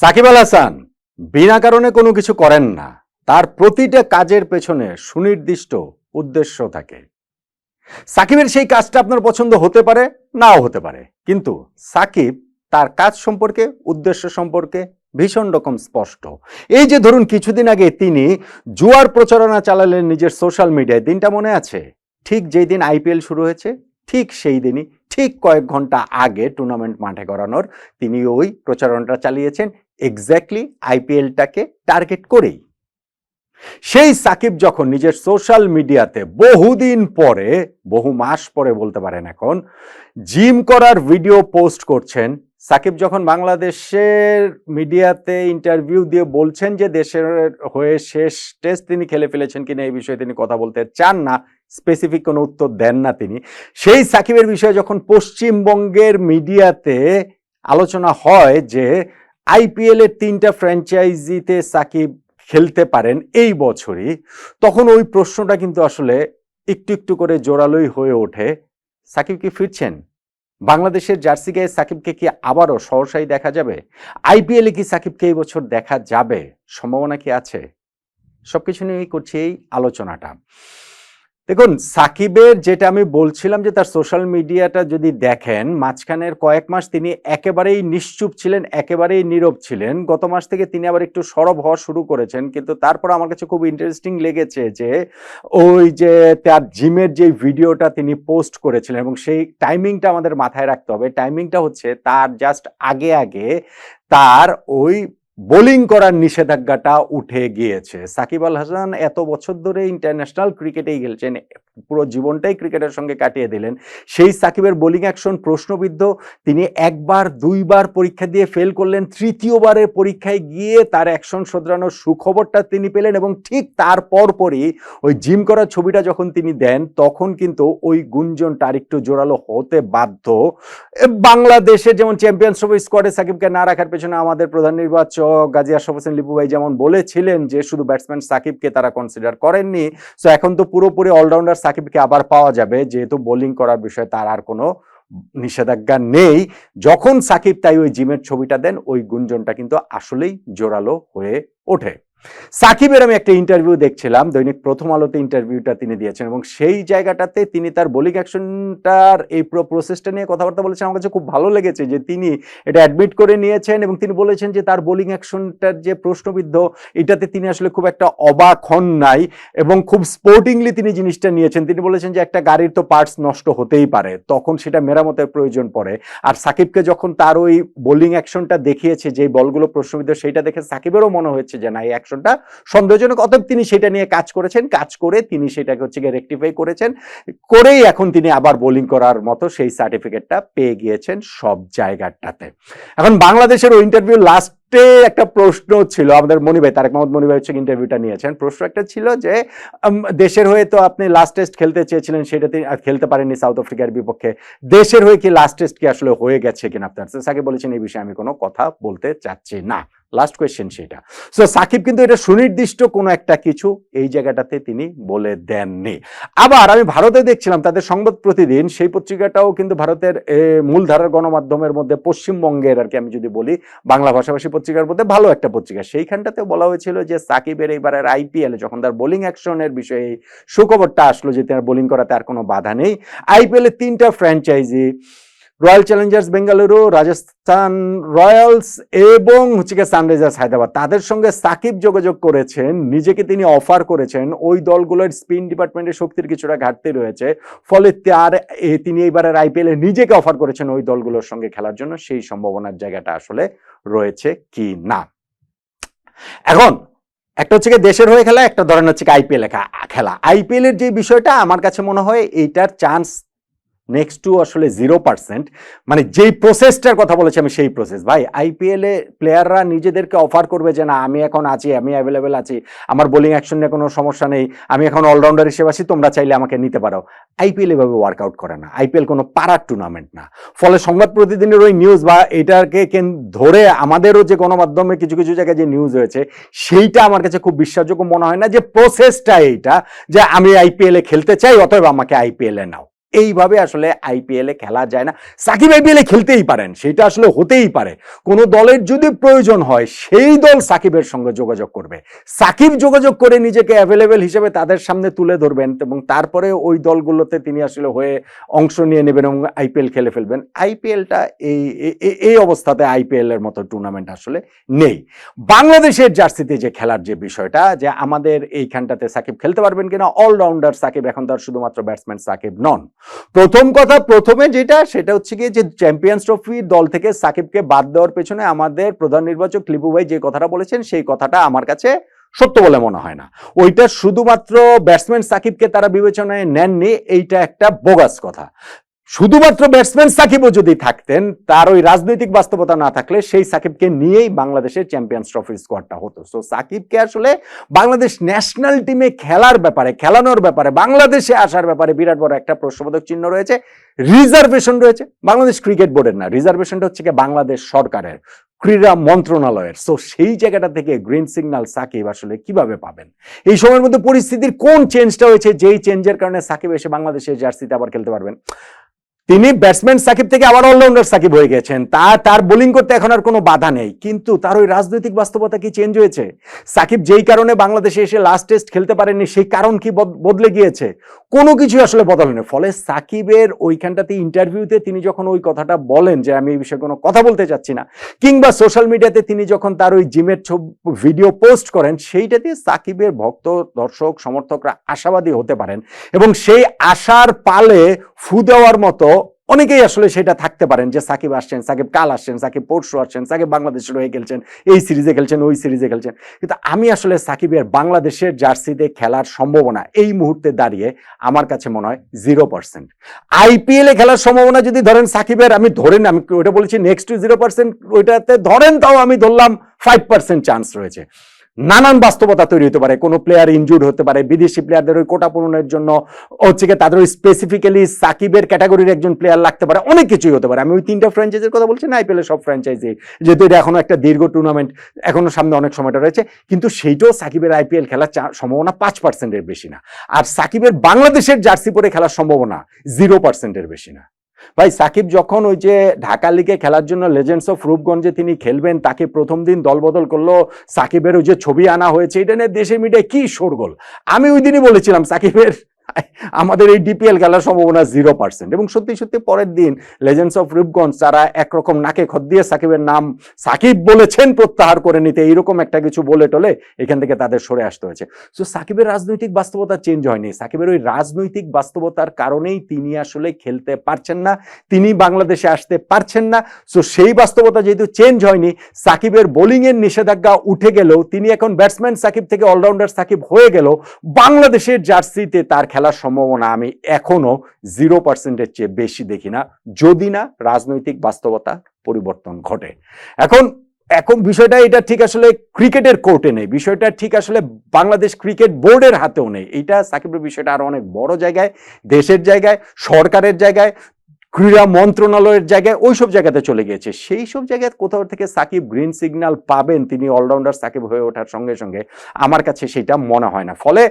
সাকিব আল হাসান বিনা কারণে কোনো কিছু করেন না। তার প্রতিটা কাজের পেছনে সুনির্দিষ্ট উদ্দেশ্য থাকে। সাকিবের সেই কাজটা আপনার পছন্দ হতে পারে, নাও হতে পারে। কিন্তু সাকিব তার কাজ সম্পর্কে, উদ্দেশ্য সম্পর্কে ভীষণ রকম স্পষ্ট। এই যে ধরুন কিছুদিন আগে তিনি জুয়ার প্রচারণা চালালেন নিজের সোশ্যাল মিডিয়ায়, দিনটা মনে আছে? ঠিক যেই দিন আইপিএল শুরু হয়েছে, ঠিক সেই দিনই, ঠিক কয়েক ঘণ্টা আগে টুর্নামেন্ট মাঠে করানোর তিনি ওই প্রচারণাটা চালিয়েছেন। এক্স্যাক্টলি আইপিএলটাকে টার্গেট করেই। সেই সাকিব যখন নিজের সোশ্যাল মিডিয়াতে বহুদিন পরে, বহু মাস পরে বলতে পারেন এখন জিম করার ভিডিও পোস্ট করছেন, সাকিব যখন বাংলাদেশের মিডিয়াতে ইন্টারভিউ দিয়ে বলছেন যে দেশের হয়ে শেষ টেস্ট তিনি খেলে ফেলেছেন কিনা এই বিষয়ে তিনি কথা বলতে চান না স্পেসিফিক কোনো উত্তর দেন না তিনি। সেই সাকিবের বিষয়ে যখন পশ্চিমবঙ্গের মিডিয়াতে আলোচনা হয় যে আইপিএল এর তিনটা ফ্র্যাঞ্চাইজিতে সাকিব খেলতে পারেন এই বছরই, তখন ওই প্রশ্নটা কিন্তু আসলে একটু একটু করে জোরালোই হয়ে ওঠে। সাকিব কি ফিরছেন? বাংলাদেশের জার্সি গায়ে সাকিবকে কি আবারও সহসাই দেখা যাবে? আইপিএলে কি সাকিবকে এই বছর দেখা যাবে? সম্ভাবনা কি আছে? সবকিছু নিয়েই করছি এই আলোচনাটা। দেখুন, সাকিবের যেটা আমি বলছিলাম যে তার সোশ্যাল মিডিয়াটা যদি দেখেন, মাঝখানের কয়েক মাস তিনি একেবারেই নিশ্চুপ ছিলেন, একেবারেই নীরব ছিলেন। গত মাস থেকে তিনি আবার একটু সরব হওয়া শুরু করেছেন। কিন্তু তারপর আমার কাছে খুব ইন্টারেস্টিং লেগেছে যে, ওই যে তার জিমের যে ভিডিওটা তিনি পোস্ট করেছিলেন এবং সেই টাইমিংটা আমাদের মাথায় রাখতে হবে। টাইমিংটা হচ্ছে তার জাস্ট আগে আগে তার ওই বোলিং করার নিষেধাজ্ঞাটা উঠে গিয়েছে। সাকিব আল হাসান এত বছর ধরে ইন্টারন্যাশনাল ক্রিকেটেই খেলছেন। পুরো জীবনটাই ক্রিকেটের সঙ্গে কাটিয়ে দিলেন। সেই সাকিবের বোলিং অ্যাকশন প্রশ্নবিদ্ধ। তিনি একবার দুইবার পরীক্ষা দিয়ে ফেল করলেন। তৃতীয়বারের পরীক্ষায় গিয়ে তার অ্যাকশন শোধরানোর সুখবরটা তিনি পেলেন এবং ঠিক তার পরপরই ওই জিম করার ছবিটা যখন তিনি দেন তখন কিন্তু ওই গুঞ্জনটা আরেকটু জোরালো হতে বাধ্য। এ, বাংলাদেশের যেমন চ্যাম্পিয়ন্স ট্রফি স্কোয়াডে সাকিবকে না রাখার পেছনে আমাদের প্রধান নির্বাচক গাজী আশরাফ হোসেন লিপু ভাই যেমন বলেছিলেন যে শুধু ব্যাটসম্যান সাকিবকে তারা কনসিডার করেননি। সো এখন তো পুরোপুরি অলরাউন্ডার সাকিবকে আবার পাওয়া যাবে, যেহেতু বোলিং করার বিষয়ে তার আর কোনো নিষেধাজ্ঞা নেই। যখন সাকিব তাই ওই জিমের ছবিটা দেন, ওই গুঞ্জনটা কিন্তু আসলেই জোরালো হয়ে ওঠে। সাকিবের আমি একটা ইন্টারভিউ দেখছিলাম, দৈনিক প্রথম আলোতে ইন্টারভিউটা তিনি দিয়েছেন এবং সেই জায়গাটাতে তিনি তার বোলিং অ্যাকশনটার এই পুরো প্রসেসটা নিয়ে কথাবার্তা বলেছেন। আমার কাছে খুব ভালো লেগেছে যে তিনি এটা অ্যাডমিট করে নিয়েছেন এবং তিনি বলেছেন যে তার বোলিং অ্যাকশনটার যে প্রশ্নবিদ্ধ, এটাতে তিনি আসলে খুব একটা অবাক হন নাই এবং খুব স্পোর্টিংলি তিনি জিনিসটা নিয়েছেন। তিনি বলেছেন যে একটা গাড়ির তো পার্টস নষ্ট হতেই পারে, তখন সেটা মেরামতের প্রয়োজন পড়ে। আর সাকিবকে যখন তার ওই বোলিং অ্যাকশনটা দেখিয়েছে যে বলগুলো প্রশ্নবিদ্ধ, সেইটা দেখে সাকিবেরও মনে হয়েছে যে না, এই অ্যাকশনটা সন্দেহজনক। অতএব তিনি সেটা নিয়ে কাজ করেছেন, কাজ করে তিনি সেটাকে হচ্ছে গিয়ে রেকটিফাই করেছেন। করেই এখন তিনি আবার বোলিং করার মতো সেই সার্টিফিকেটটা পেয়ে গিয়েছেন সব জায়গাটাতে। এখন বাংলাদেশের ওই ইন্টারভিউ লাস্টে একটা প্রশ্ন ছিল, আমাদের মনিভাই তারেক মোহাম্মদ মনিভাই হচ্ছে ইন্টারভিউটা নিয়েছেন। প্রশ্ন একটা ছিল যে দেশের হয়ে তো আপনি লাস্ট টেস্ট খেলতে চেয়েছিলেন সেটা তিনি খেলতে পারেননি সাউথ আফ্রিকার বিপক্ষে। দেশের হয়ে কি লাস্ট টেস্ট কি আসলে হয়ে গেছে কিনা? আপনার সাকিব বলেছেন এই বিষয়ে আমি কোনো কথা বলতে চাচ্ছি না। লাস্ট কোয়েশ্চেন সেটা। সো সাকিব কিন্তু এটা সুনির্দিষ্ট কোনো একটা কিছু এই জায়গাটাতে তিনি বলে দেননি। আবার আমি ভারতে দেখছিলাম তাদের সংবাদ প্রতিদিন, সেই পত্রিকাটাও কিন্তু ভারতের মূলধারার গণমাধ্যমের মধ্যে পশ্চিমবঙ্গের আর কি আমি যদি বলি, বাংলা ভাষাভাষী পত্রিকার মধ্যে ভালো একটা পত্রিকা। সেইখানটাতেও বলা হয়েছিল যে সাকিবের এইবারের আইপিএল যখন তার বোলিং অ্যাকশনের বিষয়ে সুখবরটা আসলো যে তার বোলিং করাতে আর কোনো বাধা নেই। আইপিএল তিনটা franchise Royal Challengers Bengaluru Rajasthan Royals এবং হচ্ছে গিয়ে সানরাইজার্স হায়দ্রাবাদ তাদের সঙ্গে সাকিব যোগাযোগ করেছেন, নিজেকে তিনি অফার করেছেন, ওই দলগুলোর স্পিন ডিপার্টমেন্টের শক্তির কিছুটা ঘাটতি রয়েছে, ফলে তার তিনি এইবারের আইপিএল নিজেকে অফার করেছেন ওই দলগুলোর সঙ্গে খেলার জন্য, সেই সম্ভাবনার জায়গাটা আসলে রয়েছে কি না। এখন, একটা হচ্ছে দেশের হয়ে খেলা, একটা ধরেন হচ্ছে আইপিএল খেলা। আইপিএল এর যে বিষয়টা, আমার কাছে মনে হয় এইটার চান্স নেক্সট টু আসলে জিরো পার্সেন্ট মানে যেই প্রসেসটার কথা বলেছি আমি সেই প্রসেস ভাই আইপিএল প্লেয়াররা নিজেদেরকে অফার করবে যে, না, আমি এখন আছি, আমি অ্যাভেলেবেল আছি, আমার বোলিং অ্যাকশন নিয়ে কোনো সমস্যা নেই, আমি এখন অলরাউন্ডার হিসেবে আছি, তোমরা চাইলে আমাকে নিতে পারো। আইপিএল এভাবে ওয়ার্কআউট করে না। আইপিএল কোনো পাড়ার টুর্নামেন্ট না। ফলে সংবাদ প্রতিদিনের ওই নিউজ বা এটাকে কেন, ধরে আমাদেরও যে গণমাধ্যমে কিছু কিছু জায়গায় যে নিউজ হয়েছে, সেইটা আমার কাছে খুব বিশ্বাসযোগ্য মনে হয় না যে প্রসেসটা এইটা, যে আমি আইপিএলে খেলতে চাই, অতএব আমাকে আইপিএলে নাও। এইভাবে আসলে আইপিএলে খেলা যায় না। সাকিব আইপিএলে খেলতেই পারেন, সেটা আসলে হতেই পারে। কোনো দলের যদি প্রয়োজন হয়, সেই দল সাকিবের সঙ্গে যোগাযোগ করবে। সাকিব যোগাযোগ করে নিজেকে অ্যাভেলেবেল হিসেবে তাদের সামনে তুলে ধরবেন এবং তারপরে ওই দলগুলোতে তিনি আসলে হয়ে অংশ নিয়ে নেবেন এবং আইপিএল খেলে ফেলবেন। আইপিএলটা এই এই অবস্থাতে আইপিএল এর মতো টুর্নামেন্ট আসলে নেই। বাংলাদেশের জার্সিতে যে খেলার যে বিষয়টা, যে আমাদের এইখানটাতে সাকিব খেলতে পারবেন কিনা অলরাউন্ডার সাকিব, এখন তার শুধুমাত্র ব্যাটসম্যান সাকিব নন। প্রথম কথা, প্রথমে যেটা, সেটা হচ্ছে গিয়ে যে চ্যাম্পিয়ন্স ট্রফি দল থেকে সাকিবকে বাদ দেওয়ার পেছনে আমাদের প্রধান নির্বাচক লিপু ভাই যে কথাটা বলেছেন, সেই কথাটা আমার কাছে সত্য বলে মনে হয় না। ওইটা শুধুমাত্র ব্যাটসম্যান সাকিবকে তারা বিবেচনায় নেননি, এইটা একটা বোগাস কথা। শুধুমাত্র ব্যাটসম্যান সাকিবও যদি থাকতেন, তার ওই রাজনৈতিক বাস্তবতা না থাকলে সেই সাকিবকে নিয়েই বাংলাদেশের চ্যাম্পিয়ন্স ট্রফির স্কোয়াডটা হতো। সো সাকিবকে আসলে বাংলাদেশ ন্যাশনাল টিমে খেলার ব্যাপারে, খেলানোর ব্যাপারে, বাংলাদেশে আসার ব্যাপারে বিরাট বড় একটা প্রশ্নবোধক চিহ্ন রয়েছে। রিজার্ভেশন রয়েছে। বাংলাদেশ ক্রিকেট বোর্ডের না রিজার্ভেশনটা হচ্ছে বাংলাদেশ সরকারের, ক্রীড়া মন্ত্রণালয়ের। সো সেই জায়গাটা থেকে গ্রিন সিগন্যাল সাকিব আসলে কীভাবে পাবেন? এই সময়ের মধ্যে পরিস্থিতির কোন চেঞ্জটা হয়েছে, যেই চেঞ্জের কারণে সাকিব এসে বাংলাদেশের জার্সিতে আবার খেলতে পারবেন? তিনি ব্যাটসম্যান সাকিব থেকে আবার অলরাউন্ডার সাকিব হয়ে গেছেন। তা, তার বোলিং করতে এখন আর কোনো বাধা নেই। কিন্তু তার ওই রাজনৈতিক বাস্তবতা কি চেঞ্জ হয়েছে? সাকিব যেই কারণে বাংলাদেশে এসে লাস্ট টেস্ট খেলতে পারেননি, সেই কারণ কি বদলে গিয়েছে? কোনো কিছু আসলে বদলেনি ফলে সাকিবের ওইখানটাতে ইন্টারভিউতে তিনি যখন ওই কথাটা বলেন যে, আমি এই বিষয়ে কোনো কথা বলতে চাচ্ছি না। কিংবা সোশ্যাল মিডিয়াতে তিনি যখন তার ওই জিমের ভিডিও পোস্ট করেন, সেইটাতে সাকিবের ভক্ত, দর্শক, সমর্থকরা আশাবাদী হতে পারেন। এবং সেই আশার পালে ফু দেওয়ার মতো অনেকেই আসলে সেটা থাকতে পারেন যে সাকিব আসছেন, সাকিব কাল আসছেন, সাকিব পরশু আসছেন, সাকিব বাংলাদেশের হয়ে খেলছেন, এই সিরিজে খেলছেন, ওই সিরিজে খেলছেন। কিন্তু আমি আসলে সাকিবের বাংলাদেশের জার্সিতে খেলার সম্ভাবনা এই মুহূর্তে দাঁড়িয়ে আমার কাছে মনে হয় জিরো পার্সেন্ট আইপিএলে খেলার সম্ভাবনা যদি ধরেন সাকিবের, আমি ধরেন আমি ওইটা বলেছি নেক্সট জিরো পার্সেন্ট ওইটাতে ধরেন তাও আমি ধরলাম ফাইভ পার্সেন্ট চান্স রয়েছে। নানান বাস্তবতা তৈরি হতে পারে। কোনো প্লেয়ার ইনজুর্ড হতে পারে। বিদেশি প্লেয়ারদের ওই কোটা পূরণের জন্য হচ্ছে কি তাদের ওই স্পেসিফিক্যালি সাকিবের ক্যাটাগরির একজন প্লেয়ার লাগতে পারে। অনেক কিছুই হতে পারে। আমি ওই তিনটা ফ্র্যাঞ্চাইজির কথা বলছি না আইপিএল সব ফ্র্যাঞ্চাইজি যেহেতু এটা এখনও একটা দীর্ঘ টুর্নামেন্ট এখনও সামনে অনেক সময়টা রয়েছে। কিন্তু সেইটাও সাকিবের আইপিএল খেলার সম্ভাবনা পাঁচ পার্সেন্টের বেশি না। আর সাকিবের বাংলাদেশের জার্সি পরে খেলার সম্ভাবনা জিরো পার্সেন্টের বেশি না। ভাই, সাকিব যখন ওই যে ঢাকা লিগে খেলার জন্য লেজেন্ডস অফ রূপগঞ্জে তিনি খেলবেন, তাকে প্রথম দিন দলবদল করল সাকিবের ওই যে ছবি আনা হয়েছে, এটা নিয়ে দেশে মিডিয়ায় কি শোরগোল? আমি ওই দিনই বলেছিলাম সাকিবের আমাদের এই ডিপিএল খেলার সম্ভাবনা জিরো পার্সেন্ট এবং সত্যি সত্যি পরের দিন লেজেন্ডস অফ রূপগঞ্জ তারা একরকম নাকে খত দিয়ে সাকিবের নাম সাকিব বলেছেন প্রত্যাহার করে নিতে, এইরকম একটা কিছু বলে টলে এখান থেকে তাদের সরে আসতে হয়েছে। সো সাকিবের রাজনৈতিক বাস্তবতা চেঞ্জ হয়নি। সাকিবের ওই রাজনৈতিক বাস্তবতার কারণেই তিনি আসলে খেলতে পারছেন না, তিনি বাংলাদেশে আসতে পারছেন না। সো সেই বাস্তবতা যেহেতু চেঞ্জ হয়নি, সাকিবের বোলিং এর নিষেধাজ্ঞা উঠে গেলেও, তিনি এখন ব্যাটসম্যান সাকিব থেকে অলরাউন্ডার সাকিব হয়ে গেল বাংলাদেশের জার্সিতে তার খেলার সম্ভাবনা আমি এখনও জিরো পার্সেন্টের চেয়ে বেশি দেখি না, যদি না রাজনৈতিক বাস্তবতা পরিবর্তন ঘটে। এখন এখন বিষয়টা এটা ঠিক আসলে ক্রিকেটের কোর্টে নেই, বিষয়টা ঠিক আসলে বাংলাদেশ ক্রিকেট বোর্ডের হাতেও নেই। এটা সাকিবের বিষয়টা আরও অনেক বড় জায়গায়, দেশের জায়গায়, সরকারের জায়গায়, ক্রীড়া মন্ত্রণালয়ের জায়গায়, ওইসব জায়গাতে চলে গিয়েছে। সেই সব জায়গায় কোথাও থেকে সাকিব গ্রিন সিগন্যাল পাবেন, তিনি অলরাউন্ডার সাকিব হয়ে ওঠার সঙ্গে সঙ্গে, আমার কাছে সেটা মনে হয় না। ফলে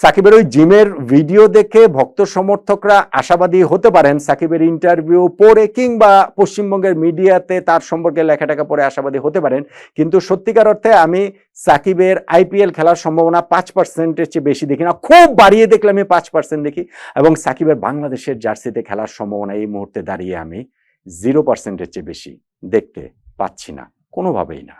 সাকিবের ওই জিমের ভিডিও দেখে ভক্ত সমর্থকরা আশাবাদী হতে পারেন সাকিবের ইন্টারভিউ পড়ে কিংবা পশ্চিমবঙ্গের মিডিয়াতে তার সম্পর্কে লেখাটাকা পড়ে আশাবাদী হতে পারেন। কিন্তু সত্যিকার অর্থে আমি সাকিবের আইপিএল খেলার সম্ভাবনা পাঁচ পার্সেন্টের চেয়ে বেশি দেখি না। খুব বাড়িয়ে দেখলে আমি পাঁচ পার্সেন্ট দেখি এবং সাকিবের বাংলাদেশের জার্সিতে খেলার সম্ভাবনা এই মুহূর্তে দাঁড়িয়ে আমি জিরো পার্সেন্টের চেয়ে বেশি দেখতে পাচ্ছি না, কোনোভাবেই না।